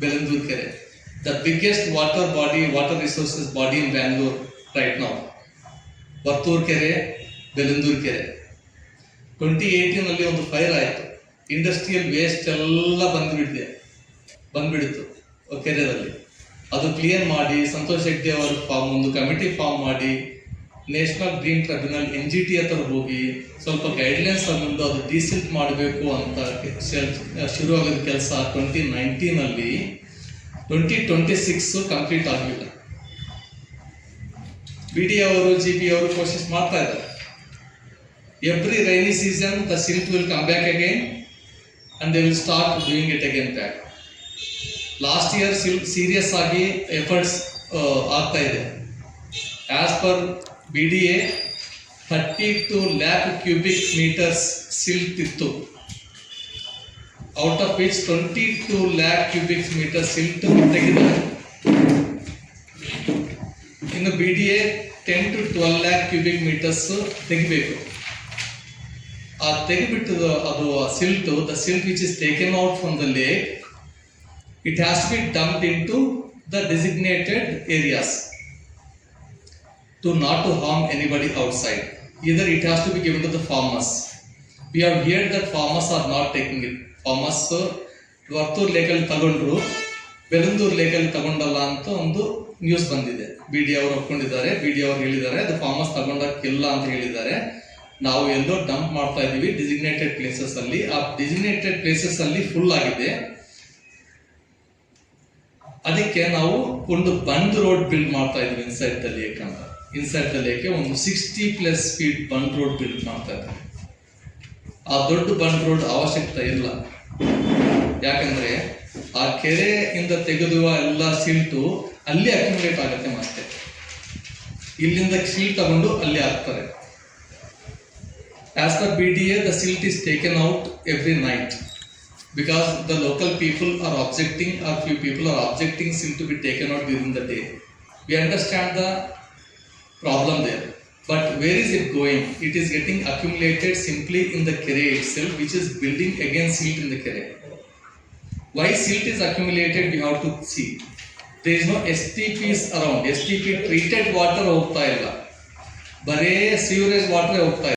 Belandur Kere. The biggest water body, water resources body in Bangalore right now. Varthur ಕೆರೆ ಬೆಲಂದೂರ್ ಕೆರೆ twenty ಏಯ್ಟೀನಲ್ಲಿ ಒಂದು fire ಆಯಿತು. Industrial waste ಎಲ್ಲ ಬಂದ್ಬಿಟ್ಟಿದೆ ಬಂದ್ಬಿಡಿತು. ಕೆರೆಯಲ್ಲಿ. ಅದು ಕ್ಲಿಯರ್ ಮಾಡಿ ಸಂತೋಷ್ ಶೆಟ್ಟಿ ಅವರು ಒಂದು ಕಮಿಟಿ ಫಾರ್ಮ್ ಮಾಡಿ national green tribunal, N G T ಹತ್ರ ಹೋಗಿ ಸ್ವಲ್ಪ ಗೈಡ್ಲೈನ್ಸ್ ತಗೊಂಡು ಅದು ಡಿಸಿಲ್ಟ್ ಮಾಡಬೇಕು ಅಂತ ಶುರುವಾಗೋದ ಕೆಲಸ ಟ್ವೆಂಟಿ ನೈನ್ಟೀನಲ್ಲಿ ಟ್ವೆಂಟಿ ಟ್ವೆಂಟಿ ಸಿಕ್ಸ್ ಕಂಪ್ಲೀಟ್ ಆಗಲಿಲ್ಲ. ಬಿ ಡಿ ಅವರು ಜಿ ಪಿ ಅವರು ಕೋಶಿಸ್ ಮಾಡ್ತಾ ಇದ್ದಾರೆ. Every rainy season the silt will come back again and they will start doing it again back last year silt serious ಆಗಿ ಎಫರ್ಟ್ಸ್ ಆಗ್ತಾ ಇದೆ. As per B D A thirty two lakh cubic metres silt ಇತ್ತು out of which twenty two lakh cubic metre silt ತೆಗೆದಿದ್ದಾರೆ ಇನ್ನು B D A ten to twelve lakh cubic metres ತೆಗಿಬೇಕು. ಆ ತೆಗಿಬಿಟ್ಟು ಅದು silt the silt which is taken out from the lake it has be dumped into the designated areas to not to harm anybody outside. Either it has to be given to the farmers. We have heard that farmers are not taking it. Farmers Varthur ಲೇಕಲ್ಲಿ ತಗೊಂಡ್ರು ಬೆಲಂದೂರ್ ಲೇಕಲ್ಲಿ ತಗೊಂಡಲ್ಲ ಅಂತ ಒಂದು news ಬಂದಿದೆ B D ಅವರು ಒಪ್ಕೊಂಡಿದ್ದಾರೆ B D ಅವರು ಹೇಳಿದ್ದಾರೆ, ಅದು farmers ತಗೊಂಡಕ್ಕಿಲ್ಲ ಅಂತ ಹೇಳಿದ್ದಾರೆ ನಾವು ಎಲ್ಲೋ ಡಂಪ್ ಮಾಡ್ತಾ ಇದೀವಿ ಡಿಸಿಗ್ನೇಟೆಡ್ ಪ್ಲೇಸಸ್ ಅಲ್ಲಿ ಆ ಡಿಸಿಗ್ನೇಟೆಡ್ ಪ್ಲೇಸಸ್ ಅಲ್ಲಿ ಫುಲ್ ಆಗಿದೆ ಅದಕ್ಕೆ ನಾವು ಒಂದು ಬಂದ್ ರೋಡ್ ಬಿಲ್ಡ್ ಮಾಡ್ತಾ ಇದ್ವಿ ಇನ್ಸೈಡ್ ಲೇಕ್ ಅಂತ. ಇನ್ಸೈಡ್ ಲೇಕ್ ಒಂದು sixty plus feet bund road build ಮಾಡ್ತಾ ಇದ್ವಿ ಆ ದೊಡ್ಡ ಬಂದ್ ರೋಡ್ ಅವಶ್ಯಕತೆ ಇಲ್ಲ. ಯಾಕಂದ್ರೆ ಆ ಕೆರೆಯಿಂದ ತೆಗೆದುವ ಎಲ್ಲ ಸಿಲ್ಟು ಅಲ್ಲಿ ಅಕ್ಯುಮುಲೇಟ್ ಆಗುತ್ತೆ ಮತ್ತೆ. ಇಲ್ಲಿಂದ ಸಿಲ್ಟ್ ತಗೊಂಡು ಅಲ್ಲಿ ಹಾಕ್ತಾರೆ. As the B D A the silt is taken out every night. because the local people are objecting or few people are objecting silt to be taken out during the day. We understand the problem there. But where is it going? It is getting accumulated simply in the kere itself, which is building again silt in the kere. Why silt is accumulated, we have to see. There is no STPs around. STP treated water ಹೋಗ್ತಾ ಇಲ್ಲ ಬರೇ ಸೀವರೇಜ್ water ಹೋಗ್ತಾ ಇದೆ